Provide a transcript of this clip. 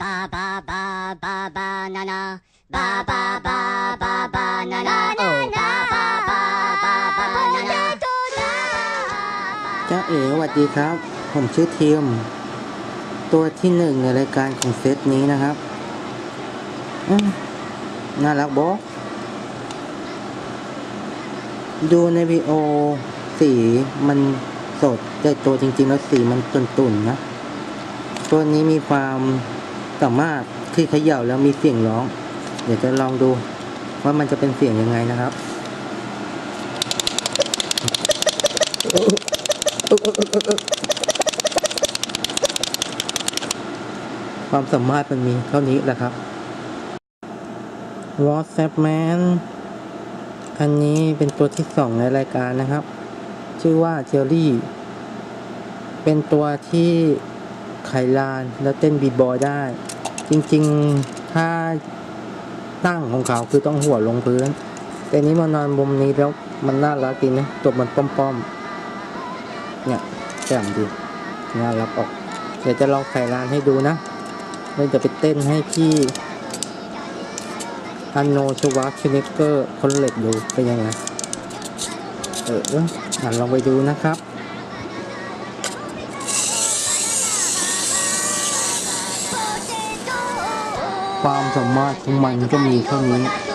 ba ba ba ba banana ba ba ba ba banana oh ba ba ba ba banana จ้าเอ๋สวัสดีครับ ผมชื่อทีม ตัวที่หนึ่งในรายการของเซตนี้นะครับอืมน่ารักบอดูในวีโอสีมันสดแต่ตัวจริง ๆ แล้วสีมันตุ่นๆนะ ตัวนี้มีความ สามารถที่เขย่าแล้วมีเสียงร้อง เดี๋ยวจะลองดูว่ามันจะเป็นเสียงยังไงนะครับความสามารถมันมีเท่านี้แหละครับ WhatsApp Man อันนี้เป็นตัวที่สองในรายการนะครับ ชื่อว่าเจอรี่ เป็นตัวที่ ไขลานแล้วเต้นบีบอยได้ จริงๆถ้าตั้งของเขาคือต้องหัวลงพื้น แต่นี้มานอนมุมนี้แล้วมันน่ารักดีนะตัวมันป้อมๆเนี่ยแจ่มดีน่ารักออก เดี๋ยวจะลองไขลานให้ดูนะเราจะไปเต้นให้พี่อันโนชวัคชเนเกอร์คนเหล็กดูเป็นยังไงเอออ่านลองไปดูนะครับ ความสามารถของมันก็มีเท่านี้